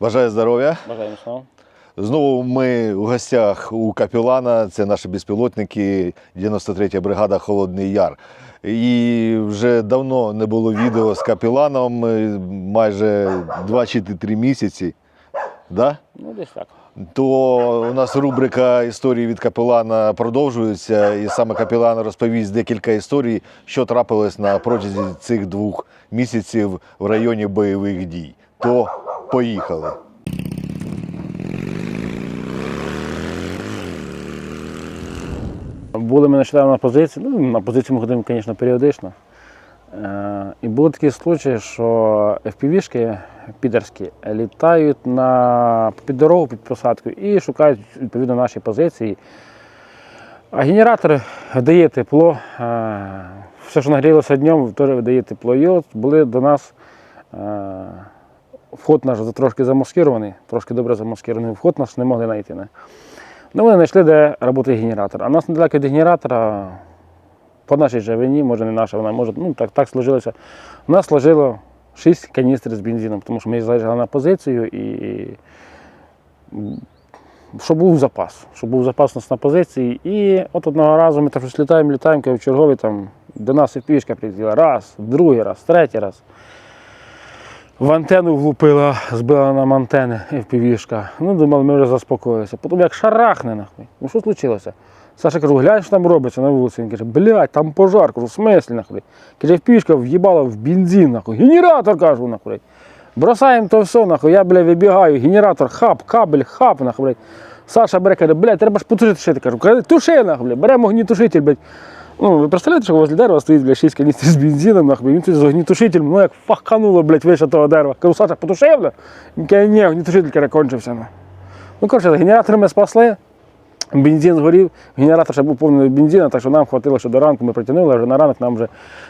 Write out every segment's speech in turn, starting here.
Бажаю здоров'я. Бажаємо слава. Знову ми у гостях у Капілана. Це наші безпілотники, 93-я бригада Холодний Яр. І вже давно не було відео з Капіланом, е, майже 2 чи 3 місяці. Да? Ну, десь так. То у нас рубрика історії від капелана продовжується, і саме капелан розповість декілька історій, що трапилось на протязі цих двох місяців в районі бойових дій. То поїхали. Були ми нещодавно на позиції. Ну, на позиції ми ходимо, звісно, періодично. Е, і були такі случаї, що FPV-шки підерські літають на, під дорогу, під посадку і шукають відповідно наші позиції. А генератор видає тепло. е, Все, що нагрілося днем, теж видає тепло. І от були до нас е, вход наш трошки замаскирований, трошки добре замаскирований. Вход нас не могли знайти. Не? Ну, вони знайшли, де працює генератор. А нас недалеко від генератора, по нашій же вині, може не наша, вона може, ну так, так сложилося. У нас сложило 6 каністр з бензином, тому що ми заїжджали на позицію і щоб був запас, щоб був запас у нас на позиції. І от одного разу ми так щось літаємо, літаємо, кажу, черговий там до нас і пішка прилетіла. Раз, другий раз, третій раз. В антенну влупила, збила нам антени FPV-шка. Ну, думали, ми вже заспокоїлися. Потім як шарахне нахуй. Ну що случилося? Саша кажу, глянь, що там робиться на вулиці. Він каже, блядь, там пожар, кажу, в смислі нахуй. Каже, FPV-шка в'їбала в бензин, нахуй. Генератор кажу, нахуй. Бросаємо то все, нахуй. Я, бля, вибігаю, генератор, хап, кабель, хап, нахуй. Саша бере, каже, блядь, треба ж потушити. Кажу, «Кажи, туши, нахуй, блядь, беремо огнітушитель, блядь. Ну, ви представляєте, що возле дерева стоїть, блядь, 6 каністр з бензином, нахуй, він тут з огнітушителем, ну як фахкануло, блядь, вище того дерева. Кажу, потушив? Він ні, огнітушитель каже. Ну, ну коротше, генератор ми спасли, бензин згорів, генератор ще був повний бензину, так що нам хватило, що до ранку ми протягнули, а вже на ранок нам вже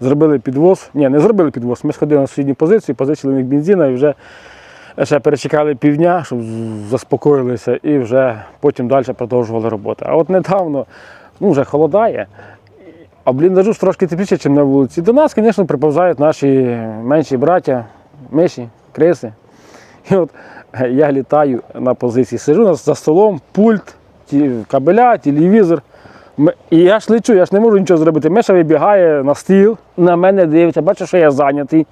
зробили підвоз. Ні, не зробили підвоз, ми сходили на сусідню позицію, позичили в них бензина і вже ще перечекали півдня, щоб заспокоїлися, і вже потім далі продовжували роботу. А от недавно, ну вже холодає, а бліндажу трошки тепліше, ніж на вулиці. До нас, звісно, приповзають наші менші браття, миші, криси. І от е, я літаю на позиції, сижу за столом, пульт, кабеля, телевізор. І я ж лечу, я ж не можу нічого зробити. Миша вибігає на стіл, на мене дивиться, бачить, що я зайнятий.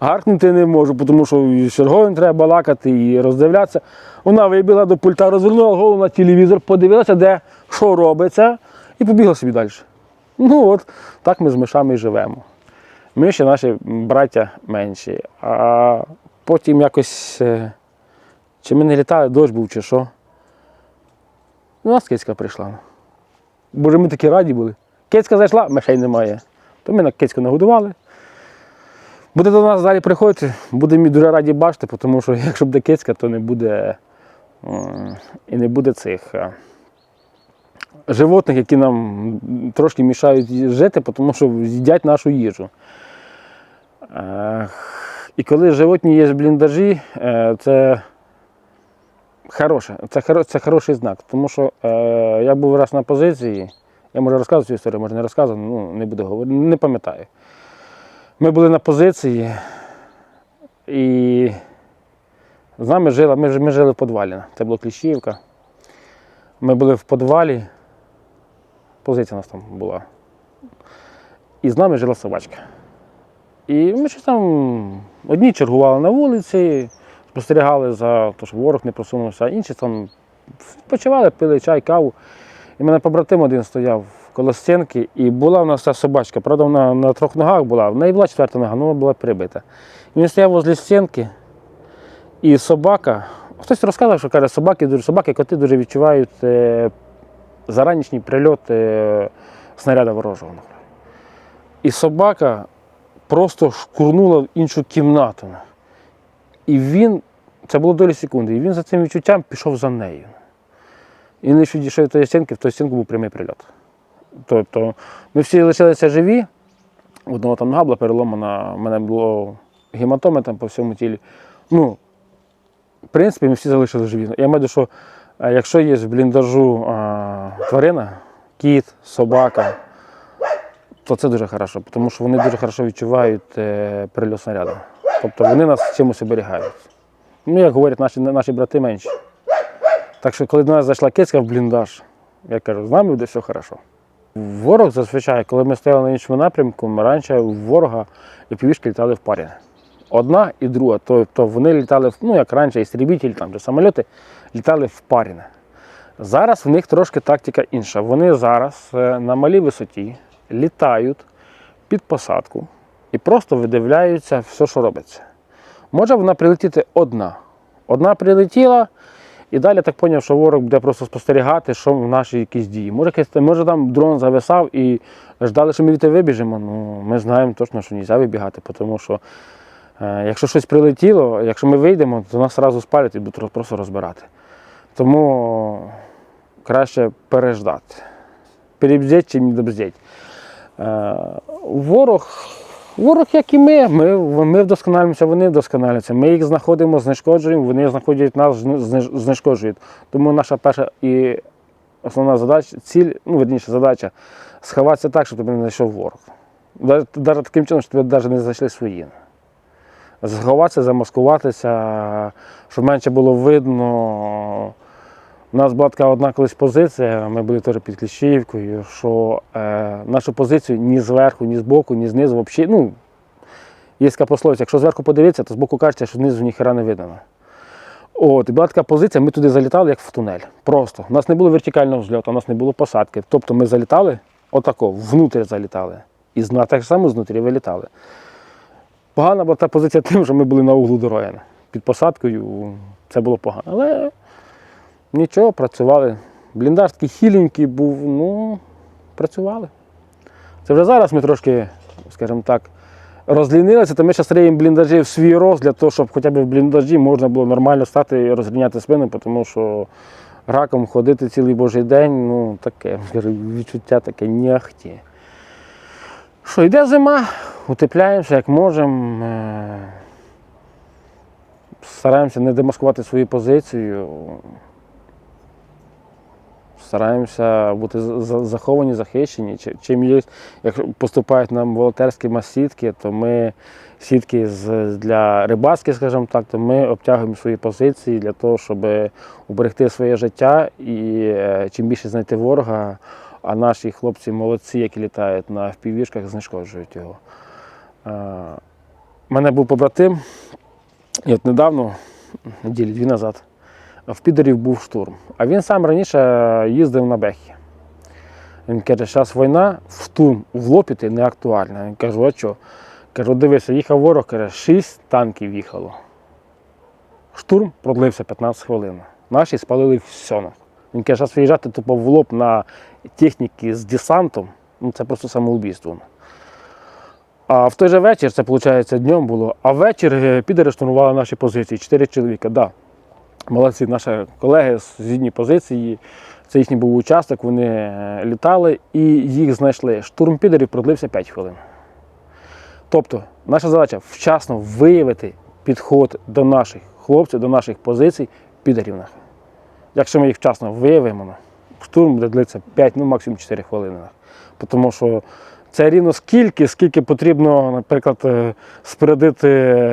Гаркнути не можу, тому що з черговим треба балакати і роздивлятися. Вона вибігла до пульта, розвернула голову на телевізор, подивилася, де що робиться, і побігла собі далі. Ну от, так ми з мишами живемо. Ми ще наші браття менші. А потім якось, е, чи ми не літали, дощ був, чи що. Ну, нас кицька прийшла. Боже, ми такі раді були. Кицька зайшла, мишей немає. То ми на кицьку нагодували. Буде до нас далі приходити, будемо дуже раді бачити, тому що якщо буде кицька, то не буде і не буде цих е, животних, які нам трошки мішають жити, тому що їдять нашу їжу. І коли животні є в бліндажі, е, це хороше, це, хоро- це хороший знак. Тому що е, я був раз на позиції, я можу розказувати цю історію, може не розказувати, ну не буду говорити, не пам'ятаю. Ми були на позиції і з нами жила, ми, ми жили в підвалі. Це була Кліщівка. Ми були в підвалі, позиція у нас там була. І з нами жила собачка. І ми щось там одні чергували на вулиці, спостерігали за те, щоб ворог не просунувся, а інші там почували, пили чай, каву. І мене побратим один стояв коло стінки, і була в нас ця собачка. Правда, вона на трьох ногах була, в неї була четверта нога, але вона була прибита. І він стояв возле стінки, і собака. Хтось розказав, що каже, собаки, собаки, коти дуже відчувають е, заранішній прильот е, снаряда ворожого. І собака просто шкурнула в іншу кімнату. І він, це було долі секунди, і він за цим відчуттям пішов за нею. І не підійшов до тої стінки, в той стінку був прямий прильот. Тобто ми всі лишилися живі, одного там нога була переломана, в мене було гематоми там по всьому тілі. Ну, в принципі, ми всі залишилися живі. Я маю що якщо є в бліндажу тварина, кіт, собака, то це дуже хорошо, тому що вони дуже хорошо відчувають е, прильот снаряду. Тобто вони нас чимось оберігають. Ну, як говорять наші, наші брати менші. Так що, коли до нас зайшла кицька в бліндаж, я кажу, з нами буде все хорошо. Ворог зазвичай, коли ми стояли на іншому напрямку, ми раніше у ворога і півішки літали в парі. Одна і друга. Тобто вони літали, ну як раніше, істребітель, там же самоліти літали в парі. Зараз в них трошки тактика інша. Вони зараз е, на малій висоті літають під посадку і просто видивляються все, що робиться. Може вона прилетіти одна. Одна прилетіла, і далі так зрозумів, що ворог буде просто спостерігати, що в наші якісь дії. Може, може там дрон зависав і ждали, що ми від вибіжимо. Ну, ми знаємо точно, що не можна вибігати, тому що е, якщо щось прилетіло, якщо ми вийдемо, то нас одразу спалять і будуть просто розбирати. Тому краще переждати. Перебздіть чи не добздіть. Е, ворог, ворог, як і ми, ми, ми вдосконалюємося, вони вдосконалюються. Ми їх знаходимо, знешкоджуємо, вони знаходять нас, зне- знешкоджують. Тому наша перша і основна задача, ціль, ну, верніше, задача сховатися так, щоб тебе не знайшов ворог. Навіть таким чином, щоб тебе навіть не знайшли свої. Заховатися, замаскуватися, щоб менше було видно. У нас була така одна колись позиція, ми були теж під Кліщівкою, що е, нашу позицію ні зверху, ні збоку, ні знизу взагалі. Ну, є така пословиця, якщо зверху подивитися, то збоку кажеться, що знизу ніхера не видно. От, і була така позиція, ми туди залітали, як в тунель. Просто. У нас не було вертикального взльоту, у нас не було посадки. Тобто ми залітали отако, внутрі залітали. І так само знутрі вилітали. Погана була та позиція тим, що ми були на углу дороги. Під посадкою це було погано. Але Нічого, працювали. Бліндаж такий хіленький був, ну, працювали. Це вже зараз ми трошки, скажімо так, розлінилися, то ми зараз риємо бліндажі в свій рост для того, щоб хоча б в бліндажі можна було нормально стати і розрівняти спину, тому що раком ходити цілий божий день, ну таке, відчуття таке не ахті. Що, йде зима, утепляємося як можемо. е, Стараємося не демаскувати свою позицію стараємося бути за- за- заховані, захищені. Чим є, якщо поступають нам волонтерські мас-сітки, то ми сітки для рибацьких, скажімо так, то ми обтягуємо свої позиції для того, щоб уберегти своє життя і е, чим більше знайти ворога, а наші хлопці молодці, які літають на впівішках, знешкоджують його. У мене був побратим, і от недавно, неділі дві назад, в Підерів був штурм. А він сам раніше їздив на Бехі. Він каже, зараз війна, в штурм влопіти не актуально. Я кажу, а що? Кажу, дивися, їхав ворог, каже, 6 танків їхало. Штурм продлився 15 хвилин. Наші спалили все. Він каже, зараз виїжджати тупо в лоб на техніки з десантом, ну це просто самоубійство. А в той же вечір, це виходить днем було, а ввечері е, підери штурмували наші позиції, 4 чоловіка. Да. Молодці, наші колеги з зідні позиції. Це їхній був участок, вони е, літали і їх знайшли. Штурм підерів продлився 5 хвилин. Тобто, наша задача вчасно виявити підход до наших хлопців, до наших позицій підерів. Якщо ми їх вчасно виявимо, штурм буде длитися 5, ну максимум 4 хвилини. Тому що це рівно скільки, скільки потрібно, наприклад, е, спорядити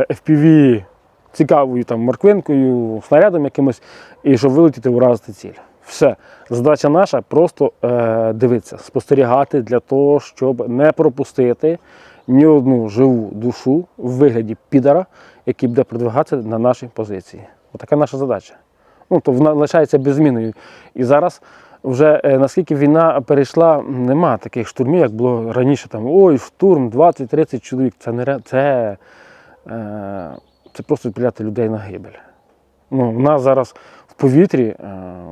FPV цікавою там морквинкою, снарядом якимось, і щоб вилетіти уразити ціль. Все. Задача наша просто е, дивитися, спостерігати для того, щоб не пропустити ні одну живу душу в вигляді підара, який буде продвигатися на наші позиції. Отака наша задача. Ну, то вона лишається беззмінною. І зараз вже е, наскільки війна перейшла, нема таких штурмів, як було раніше. Там, Ой, штурм, 20-30 чоловік. Це не це, е, це просто відправляти людей на гибель. Ну, у нас зараз в повітрі е,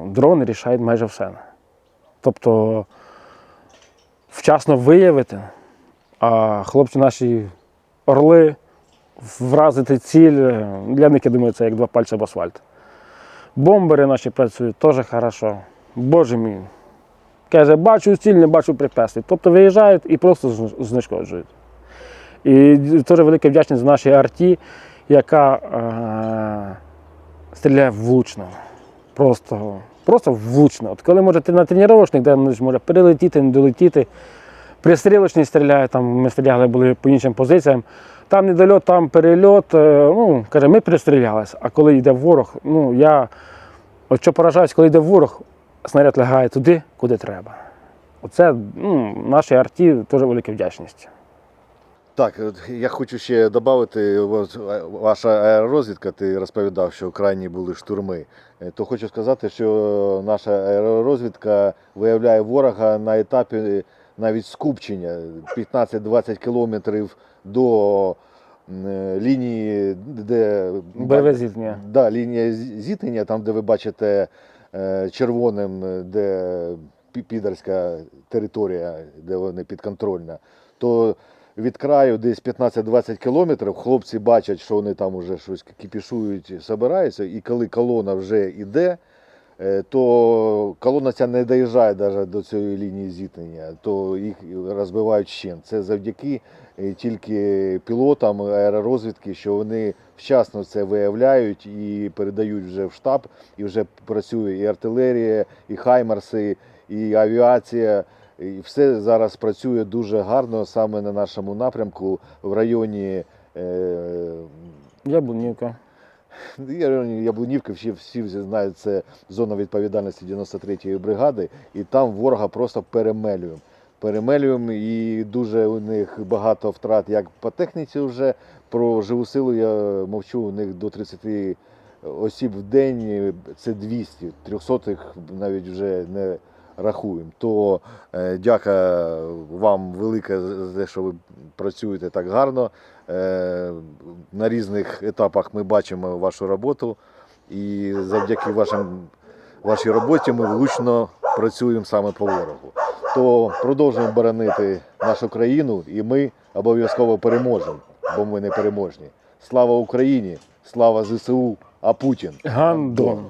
дрони рішають майже все. Тобто вчасно виявити, а хлопці наші орли вразити ціль, для них, я думаю, це як два пальці об асфальт. Бомбери наші працюють теж хорошо. Боже мій. Каже, бачу ціль, не бачу припеслі. Тобто виїжджають і просто знешкоджують. І теж велика вдячність за нашій арті, яка е, стріляє влучно. Просто, просто влучно. От коли може ти на тренувачник, де може перелетіти, не долетіти, пристрілочні стріляють, там ми стріляли були по іншим позиціям. Там недольот, там перельот. е, Ну, каже, ми пристрілялися. А коли йде ворог, ну я от що поражаюсь, коли йде ворог, снаряд лягає туди, куди треба. Оце ну, нашій арті теж велика вдячність. Так, я хочу ще додати, е, ваша аеророзвідка, ти розповідав, що крайні були штурми. Е, То хочу сказати, що наша аеророзвідка виявляє ворога на етапі навіть скупчення 15-20 кілометрів до е, лінії, де Бойове зіткнення. Да, лінія зіткнення, там, де ви бачите е, червоним, е, де пі- територія, де вони підконтрольна, то від краю десь 15-20 кілометрів хлопці бачать, що вони там вже щось кіпішують, собираються, і коли колона вже йде, то колона ця не доїжджає навіть до цієї лінії зіткнення, то їх розбивають ще. Це завдяки е, тільки пілотам аеророзвідки, що вони вчасно це виявляють і передають вже в штаб, і вже працює і артилерія, і хаймарси, і авіація. І все зараз працює дуже гарно саме на нашому напрямку в районі. Е, Яблунівка. Я районі Яблунівки, всі, всі знають, це зона відповідальності 93-ї бригади, і там ворога просто перемелюємо. Перемелюємо, і дуже у них багато втрат як по техніці вже. Про живу силу я мовчу, у них до 30 осіб в день це 200, 300 навіть вже не рахуємо. То е, дяка вам велике за те, що ви працюєте так гарно. Е, на різних етапах ми бачимо вашу роботу, і завдяки вашим, вашій роботі ми влучно працюємо саме по ворогу. То продовжуємо боронити нашу країну, і ми обов'язково переможемо, бо ми не переможні. Слава Україні! Слава ЗСУ! А Путін! Гандон.